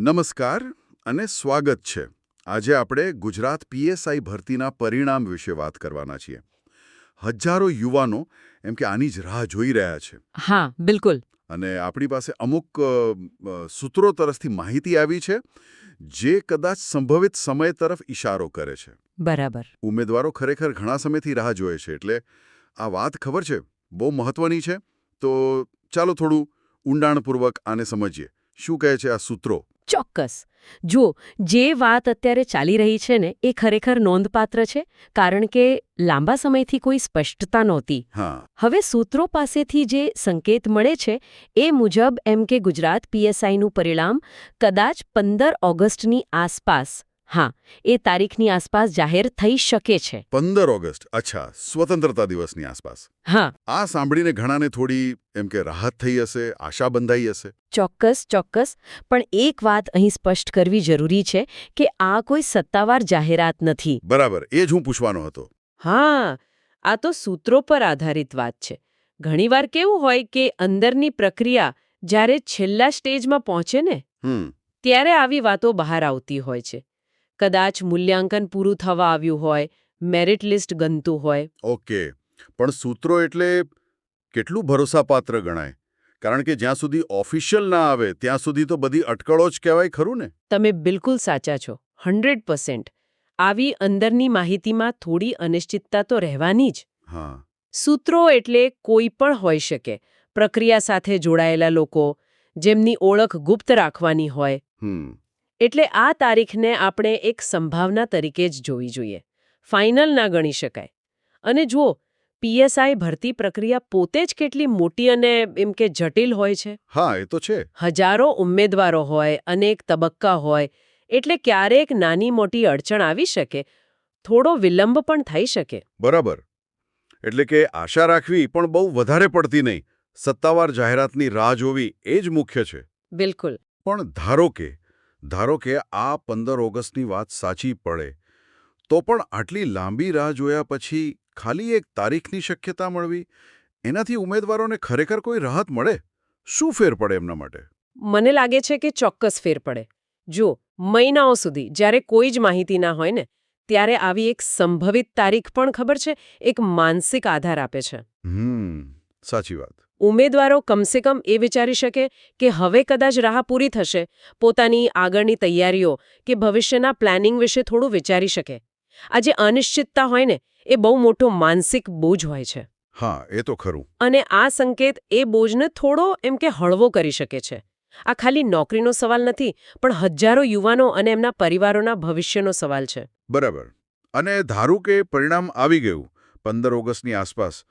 નમસ્કાર અને સ્વાગત છે. આજે આપણે ગુજરાત પીએસઆઈ ભરતીના પરિણામ વિશે વાત કરવાના છીએ. હજારો યુવાનો એમ કે આની જ રાહ જોઈ રહ્યા છે. હા બિલકુલ. અને આપણી પાસે અમુક સૂત્રો તરફથી માહિતી આવી છે જે કદાચ સંભવિત સમય તરફ ઇશારો કરે છે. બરાબર. ઉમેદવારો ખરેખર ઘણા સમયથી રાહ જોએ છે એટલે આ વાત ખબર છે? બહુ મહત્વની છે? તો ચાલો થોડું ઊંડાણપૂર્વક આને સમજીએ. શું કહે છે આ સૂત્રો? ચોક્કસ. જો જે વાત અત્યારે ચાલી રહી છે ને એ ખરેખર નોંધપાત્ર છે કારણ કે લાંબા સમયથી કોઈ સ્પષ્ટતા નહોતી. હવે સૂત્રો પાસેથી જે સંકેત મળે છે એ મુજબ એમ કે ગુજરાત પીએસઆઈનું પરિણામ કદાચ પંદર ઓગસ્ટની આસપાસ હા એ તારીખની આસપાસ જાહેર થઈ શકે છે. પંદર ઓગસ્ટ અચ્છા સ્વતંત્રતા દિવસની આસપાસ. હા. આ સાંભળીને ઘણાને થોડી એમ કે રાહત થઈ હશે આશા બંધાઈ હશે? ચોક્કસ ચોક્કસ પણ એક વાત અહીં સ્પષ્ટ કરવી જરૂરી છે કે આ કોઈ સત્તાવાર જાહેરાત નથી. બરાબર એ જ હું પૂછવાનો હતો. હા આ તો સૂત્રો પર આધારિત વાત છે. ઘણીવાર કેવું હોય કે અંદરની પ્રક્રિયા જ્યારે છેલ્લા સ્ટેજમાં પહોંચે ને ત્યારે આવી વાતો બહાર આવતી હોય છે. કદાચ મૂલ્યાંકન પૂરું થવા આવ્યું હોય મેરિટ લિસ્ટ ગનતું હોય. ઓકે. પણ સૂત્રો એટલે કેટલું ભરોસાપાત્ર ગણાય? કારણ કે જ્યાં સુધી ઓફિશિયલ ના આવે ત્યાં સુધી તો બધી અટકળો જ કહેવાય ખરું ને? તમે બિલકુલ સાચા છો પર્સન્ટ આવી અંદરની માહિતીમાં થોડી અનિશ્ચિતતા તો રહેવાની જ. હા. સૂત્રો એટલે કોઈ પણ હોઈ શકે પ્રક્રિયા સાથે જોડાયેલા લોકો જેમની ઓળખ ગુપ્ત રાખવાની હોય. હમ. એટલે આ તારીખને આપણે એક સંભાવના તરીકે જ જોવી જોઈએ. ફાઇનલ ના ગણી શકાય. અને જુઓ પીએસઆઈ ભરતી પ્રક્રિયા પોતે જ કેટલી મોટી અને એમ કે જટિલ હોય છે. હા એ તો છે. હજારો ઉમેદવારો હોય અનેક તબક્કા હોય એટલે ક્યારેક નાની મોટી અડચણ આવી શકે થોડો વિલંબ પણ થઈ શકે. બરાબર. એટલે કે આશા રાખવી પણ બહુ વધારે પડતી નહીં. સત્તાવાર જાહેરાતની રાહ જોવી એ જ મુખ્ય છે. બિલકુલ. પણ ધારો કે ધારો કે આ પંદર ઓગસ્ટની વાત સાચી પડે તો પણ આટલી લાંબી રાહ જોયા પછી ખાલી એક તારીખની શક્યતા મળવી? એનાથી ઉમેદવારોને ખરેખર કોઈ રાહત મળે? શું ફેર પડે એમના માટે? મને લાગે છે કે ચોક્કસ ફેર પડે. જો મહિનાઓ સુધી જ્યારે કોઈ જ માહિતી ના હોય ને ત્યારે આવી એક સંભવિત તારીખ પણ ખબર છે એક માનસિક આધાર આપે છે. હમ સાચી વાત. ઉમેદવારો કમસે કમ એ વિચારી શકે કે હવે કદાચ રાહ પૂરી થશે. પોતાની આગળની તૈયારીઓ કે ભવિષ્યના પ્લાનિંગ વિશે થોડું વિચારી શકે. આ જે અનિશ્ચિતતા હોય ને એ બહુ મોટો માનસિક બોજ હોય છે. હા એ તો ખરું. અને આ સંકેત એ બોજને થોડો એમ કે હળવો કરી શકે છે. આ ખાલી નોકરીનો સવાલ નથી પણ હજારો યુવાનો અને એમના પરિવારોના ભવિષ્યનો સવાલ છે. બરાબર. અને ધારું કે પરિણામ આવી ગયું પંદર ઓગસ્ટની આસપાસ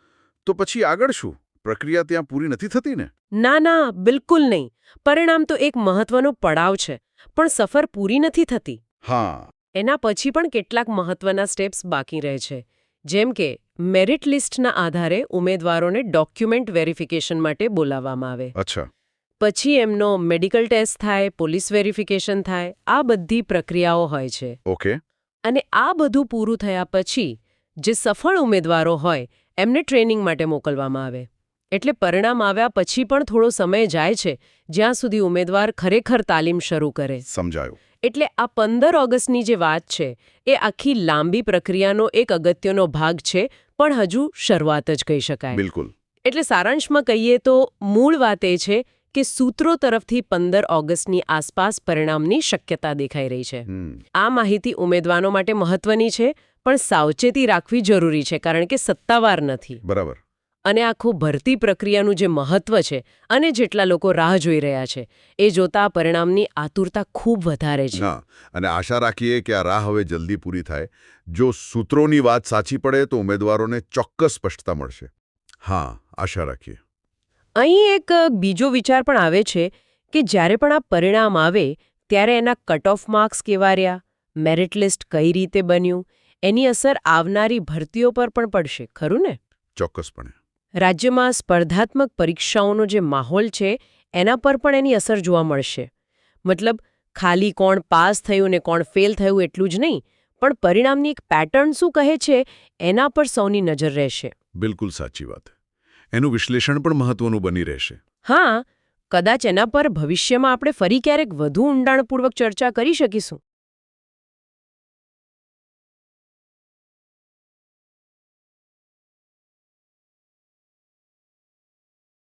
તો પછી આગળ શું? પ્રક્રિયા ત્યાં પૂરી નથી થતી ને? ના ના બિલકુલ નહીં. પરિણામ તો એક મહત્વનો પડાવ છે પણ સફર પૂરી નથી થતી. હા. એના પછી પણ કેટલાક મહત્વના સ્ટેપ્સ બાકી રહે છે. જેમ કે મેરિટ લિસ્ટના આધારે ઉમેદવારોને ડોક્યુમેન્ટ વેરિફિકેશન માટે બોલાવવામાં આવે. અચ્છા. પછી એમનો મેડિકલ ટેસ્ટ થાય પોલીસ વેરિફિકેશન થાય આ બધી પ્રક્રિયાઓ હોય છે. ઓકે. અને આ બધું પૂરું થયા પછી જે સફળ ઉમેદવારો હોય એમને ટ્રેનિંગ માટે મોકલવામાં આવે. એટલે પરિણામ આવ્યા પછી પણ થોડો સમય જાય છે જ્યાં સુધી ઉમેદવાર ખરેખર તાલીમ શરૂ કરે. સમજાયું. એટલે આ પંદર ઓગસ્ટની જે વાત છે એ આખી લાંબી પ્રક્રિયાનો એક અગત્યનો ભાગ છે પણ હજુ શરૂઆત જ કહી શકાય. બિલકુલ. એટલે સારાંશમાં કહીએ તો મૂળ વાત એ છે કે સૂત્રો તરફથી પંદર ઓગસ્ટની આસપાસ પરિણામની શક્યતા દેખાઈ રહી છે. આ માહિતી ઉમેદવાનો માટે મહત્વની છે પણ સાવચેતી રાખવી જરૂરી છે કારણ કે સત્તાવાર નથી. બરાબર. અને આખું ભરતી પ્રક્રિયાનું જે મહત્વ છે અને જેટલા લોકો રાહ જોઈ રહ્યા છે એ જોતા આ પરિણામની આતુરતા ખૂબ વધારે છે. અને આશા રાખીએ કે આ રાહ હવે જલ્દી પૂરી થાય. જો સૂત્રોની વાત સાચી પડે તો ઉમેદવારોને ચોક્કસ સ્પષ્ટતા મળશે. હા આશા રાખીએ. અહીં એક બીજો વિચાર પણ આવે છે કે જ્યારે પણ આ પરિણામ આવે ત્યારે એના કટ ઓફ માર્ક્સ કેવા રહ્યા? મેરિટ લિસ્ટ કઈ રીતે બન્યું? એની અસર આવનારી ભરતીઓ પર પણ પડશે ખરું ને? ચોક્કસપણે. રાજ્યમાં સ્પર્ધાત્મક પરીક્ષાઓનો જે માહોલ છે એના પર પણ એની અસર જોવા મળશે. મતલબ ખાલી કોણ પાસ થયું ને કોણ ફેલ થયું એટલું જ નહીં પણ પરિણામની એક પેટર્ન શું કહે છે એના પર સૌની નજર રહેશે. બિલકુલ સાચી વાત. એનું વિશ્લેષણ પણ મહત્વનું બની રહેશે. હા કદાચ એના પર ભવિષ્યમાં આપણે ફરી ક્યારેક વધુ ઊંડાણપૂર્વક ચર્ચા કરી શકીશું.